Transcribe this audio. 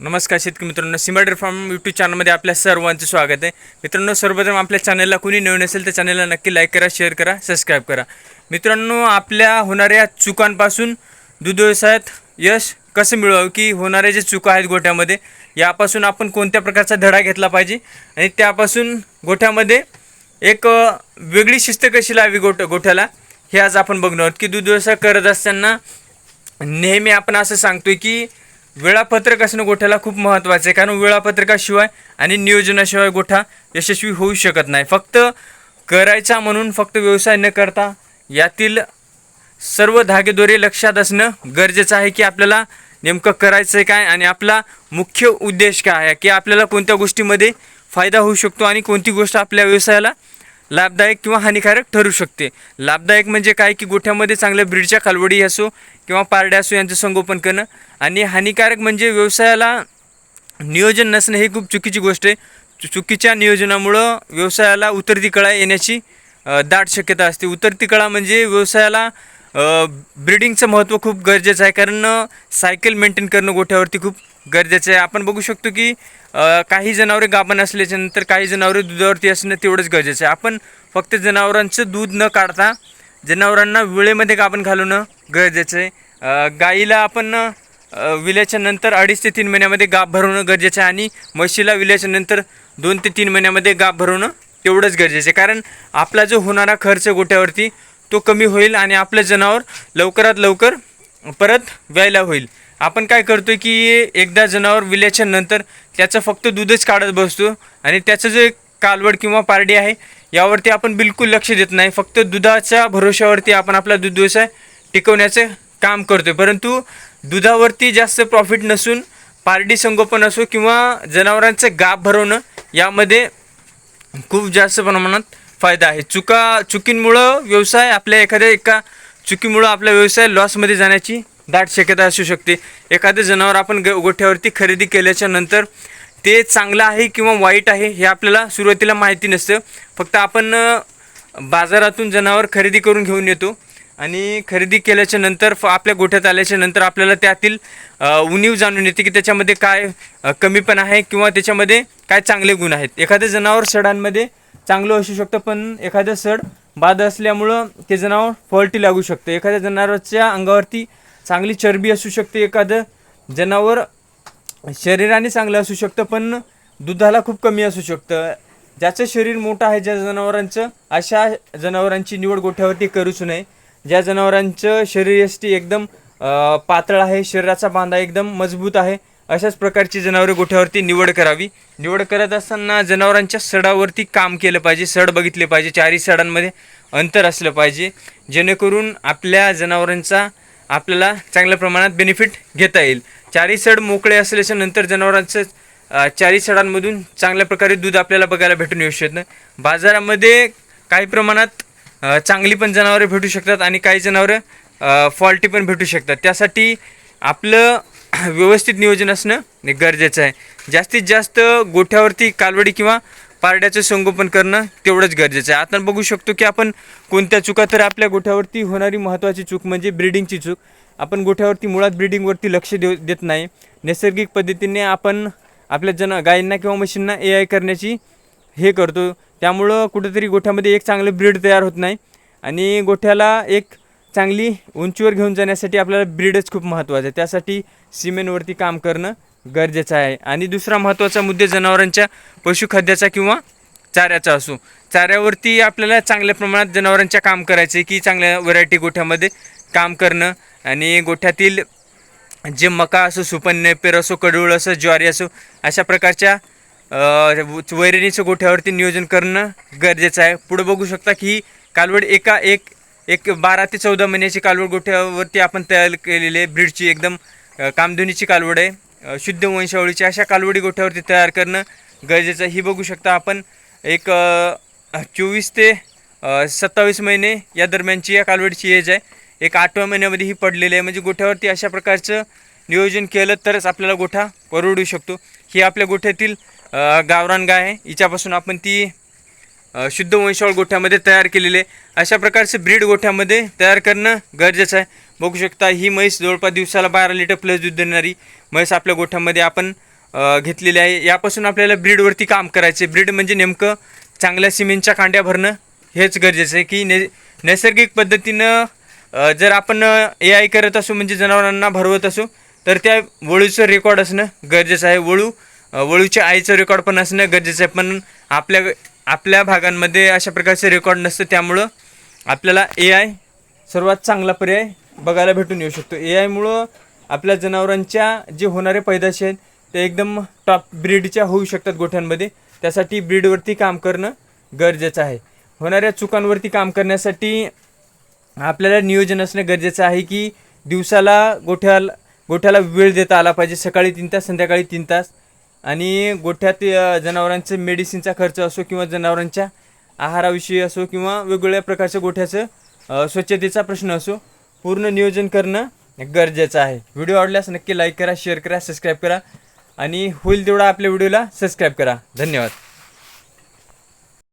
नमस्कार शेतकरी मित्रांनो सिमाडेर फार्म यूट्यूब चॅनलमध्ये आपल्या सर्वांचं स्वागत आहे. मित्रांनो सर्वप्रथम आपल्या चॅनलला कुणी नवीन असेल तर चॅनलला नक्की लाईक करा शेअर करा सबस्क्राईब करा. मित्रांनो आपल्या होणाऱ्या चुकांपासून दूध व्यवसायात यश कसं मिळवावं की होणाऱ्या जे चुका आहेत गोठ्यामध्ये यापासून आपण कोणत्या प्रकारचा धडा घेतला पाहिजे आणि त्यापासून गोठ्यामध्ये एक वेगळी शिस्त कशी लावी गोठ गोठ्याला हे आज आपण बघणार आहोत. की दूध व्यवसाय करत असताना नेहमी आपण असं सांगतोय की वेळापत्रक असणं गोठ्याला खूप महत्त्वाचं आहे. कारण वेळापत्रकाशिवाय आणि नियोजनाशिवाय गोठा यशस्वी होऊ शकत नाही. फक्त करायचा म्हणून फक्त व्यवसाय न करता यातील सर्व धागेदोरे लक्षात असणं गरजेचं आहे की आपल्याला नेमकं करायचं आहे काय आणि आपला मुख्य उद्देश काय आहे की आपल्याला कोणत्या गोष्टीमध्ये फायदा होऊ शकतो आणि कोणती गोष्ट आपल्या व्यवसायाला लाभदायक किंवा हानिकारक ठरू शकते. लाभदायक म्हणजे काय? की गोठ्यामध्ये चांगल्या ब्रीडच्या कालवडी असो किंवा पारड्या असो यांचं संगोपन करणं. आणि हानिकारक म्हणजे व्यवसायाला नियोजन नसणं ही खूप चुकीची गोष्ट आहे. चु- चुकीच्या नियोजनामुळं व्यवसायाला उतरती कळा येण्याची दाट शक्यता असते. उतरती कळा म्हणजे व्यवसायाला ब्रिडिंगचं महत्त्व खूप गरजेचं आहे. कारण सायकल मेंटेन करणं गोठ्यावरती खूप गरजेचं आहे. आपण बघू शकतो की काही जनावरे गाभण असल्याच्या नंतर काही जनावरे दुधावरती असणं तेवढंच गरजेचं आहे. आपण फक्त जनावरांचं दूध न काढता जनावरांना वेळेमध्ये गाभण घालवणं गरजेचं आहे. गाईला आपण विल्याच्या नंतर अडीच ते तीन महिन्यामध्ये गाभ भरवणं गरजेचं आहे आणि म्हशीला विल्याच्या नंतर दोन ते तीन महिन्यामध्ये गाभ भरवणं तेवढंच गरजेचं आहे. कारण आपला जो होणारा खर्च गोट्यावरती तो कमी होईल आणि आपलं जनावर लवकरात लवकर परत व्यायला होईल. आपण काय करतो की एकदा जनावर विल्याच्या नंतर त्याचं फक्त दूधच काढत बसतो आणि त्याचं जे कालवड किंवा पारडी आहे यावरती आपण बिलकुल लक्ष देत नाही. फक्त दुधाच्या भरोश्यावरती आपण आपला दूध व्यवसाय टिकवण्याचं काम करतो परंतु दुधावरती जास्त प्रॉफिट नसून पारडी संगोपन असो किंवा जनावरांचं गाप भरवणं यामध्ये खूप जास्त प्रमाणात फायदा आहे. चुका चुकींमुळं व्यवसाय आपल्या एखाद्या एका चुकीमुळं आपला व्यवसाय लॉसमध्ये जाण्याची दाट शक्यता असू शकते. एखादं जनावर आपण ग गोठ्यावरती खरेदी केल्याच्यानंतर ते चांगलं आहे किंवा वाईट आहे हे आपल्याला सुरुवातीला माहिती नसतं. फक्त आपण बाजारातून जनावर खरेदी करून घेऊन येतो आणि खरेदी केल्याच्यानंतर फ आपल्या गोठ्यात आल्याच्यानंतर आपल्याला त्यातील उणीव जाणून येते की त्याच्यामध्ये काय कमी कमीपण आहे किंवा त्याच्यामध्ये काय चांगले गुण आहेत. एखादं जनावर सडांमध्ये चांगलं असू शकतं पण एखादं सड बाद असल्यामुळं ते जनावर फॉल्टी लागू शकतं. एखाद्या जनावराच्या अंगावरती चांगली चरबी असू शकते एखादं. जनावर शरीराने चांगलं असू शकतं पण दुधाला खूप कमी असू शकतं. ज्याचं शरीर मोठं आहे ज्या जनावरांचं अशा जनावरांची निवड गोठ्यावरती करूच नये. ज्या जनावरांचं शरीरयष्टी एकदम पातळ आहे शरीराचा बांधा एकदम मजबूत आहे अशाच प्रकारची जनावरे गोठ्यावरती निवड करावी. निवड करत असताना जनावरांच्या सडावरती काम केलं पाहिजे सड बघितले पाहिजे चारही सडांमध्ये अंतर असलं पाहिजे. जेणेकरून आपल्या जनावरांचा आपल्याला चांगल्या प्रमाणात बेनिफिट घेता येईल. चारी सड मोकळे असल्याच्या नंतर जनावरांचं चारी सडांमधून चांगल्या प्रकारे दूध आपल्याला बघायला भेटून येऊ शकतं बाजारामध्ये काही प्रमाणात चांगली पण जनावरे भेटू शकतात आणि काही जनावरं फॉल्टी पण भेटू शकतात. त्यासाठी आपलं व्यवस्थित नियोजन असणं गरजेचं आहे. जास्तीत जास्त गोठ्यावरती कालवडी किंवा पारड्याचं संगोपन करणं तेवढंच गरजेचं आहे. आता बघू शकतो की आपण कोणत्या चुका तर आपल्या गोठ्यावरती होणारी महत्त्वाची चूक म्हणजे ब्रीडिंगची चूक. आपण गोठ्यावरती मुळात ब्रीडिंगवरती लक्ष देऊ देत नाही. नैसर्गिक पद्धतीने आपण आपल्या जन गायींना किंवा म्हशींना ए आय करण्याची हे करतो. त्यामुळं कुठेतरी गोठ्यामध्ये एक चांगलं ब्रीड तयार होत नाही. आणि गोठ्याला एक चांगली उंचीवर घेऊन जाण्यासाठी आपल्याला ब्रीडच खूप महत्त्वाचं आहे. त्यासाठी सिमेंटवरती काम करणं गरजेचं आहे. आणि दुसरा महत्त्वाचा मुद्दे जनावरांच्या पशुखाद्याचा किंवा चाऱ्याचा असो. चाऱ्यावरती आपल्याला चांगल्या प्रमाणात जनावरांच्या काम करायचं आहे की चांगल्या व्हरायटी गोठ्यामध्ये काम करणं. आणि गोठ्यातील जे मका असो सुपन्न पेर असो कडूळ असो ज्वारी असो अशा प्रकारच्या वैरणीच्या वैरणीचं गोठ्यावरती नियोजन करणं गरजेचं आहे. पुढं बघू शकता की ही कालवड एका एक एक बारा ते चौदा महिन्याची कालवड गोठ्यावरती आपण तयार केलेली आहे. ब्रीडची एकदम कामधुनीची कालवड आहे. शुद्ध वंशावळीची अशा कालवडी गोठ्यावरती तयार करणं गरजेचं आहे. ही बघू शकता आपण एक चोवीस ते सत्तावीस महिने या दरम्यानची या कालवडीची एज आहे. एक आठव्या महिन्यामध्ये ही पडलेली आहे. म्हणजे गोठ्यावरती अशा प्रकारचं नियोजन केलं तरच आपल्याला गोठा परवडू शकतो. ही आपल्या गोठ्यातील गावरान गाय आहे. हिच्यापासून आपण ती शुद्ध वंशावळ गोठ्यामध्ये तयार केलेले अशा प्रकारचे ब्रीड गोठ्यामध्ये तयार करणं गरजेचं आहे. बघू शकता ही म्हैस जवळपास दिवसाला बारा लिटर प्लस दूध देणारी म्हैस आपल्या गोठ्यामध्ये आपण घेतलेली आहे. यापासून आपल्याला ब्रीडवरती काम करायचे ब्रीड म्हणजे नेमकं चांगल्या सिमेंटच्या कांड्या भरणं हेच गरजेचं आहे की ने नैसर्गिक पद्धतीनं जर आपण ए आय करत असू म्हणजे जनावरांना भरवत असू तर त्या वळूचं रेकॉर्ड असणं गरजेचं आहे. वळू वळूच्या आईचं रेकॉर्ड पण असणं गरजेचं आहे. पण आपल्या आपल्या भागांमध्ये अशा प्रकारचे रेकॉर्ड नसतं त्यामुळं आपल्याला ए आय सर्वात चांगला पर्याय बघायला भेटून येऊ शकतो. ए आयमुळं आपल्या जनावरांच्या जे होणारे पैदाशी आहेत ते एकदम टॉप ब्रीडच्या होऊ शकतात गोठ्यांमध्ये. त्यासाठी ब्रीडवरती काम करणं गरजेचं आहे. होणाऱ्या चुकांवरती काम करण्यासाठी आपल्याला नियोजन असणं गरजेचं आहे की दिवसाला गोठ्याला गोठ्याला वेळ देता आला पाहिजे. सकाळी तीन तास संध्याकाळी तीन तास. आणि गोठ्यात जनावरांचं मेडिसिनचा खर्च असो किंवा जनावरांच्या आहाराविषयी असो किंवा वेगवेगळ्या प्रकारच्या गोठ्याचं स्वच्छतेचा प्रश्न असो पूर्ण नियोजन करणं गरजेचं आहे. व्हिडिओ आवडल्यास नक्की लाईक करा शेअर करा सबस्क्राईब करा आणि होईल तेवढा आपल्या व्हिडिओला सबस्क्राईब करा. धन्यवाद.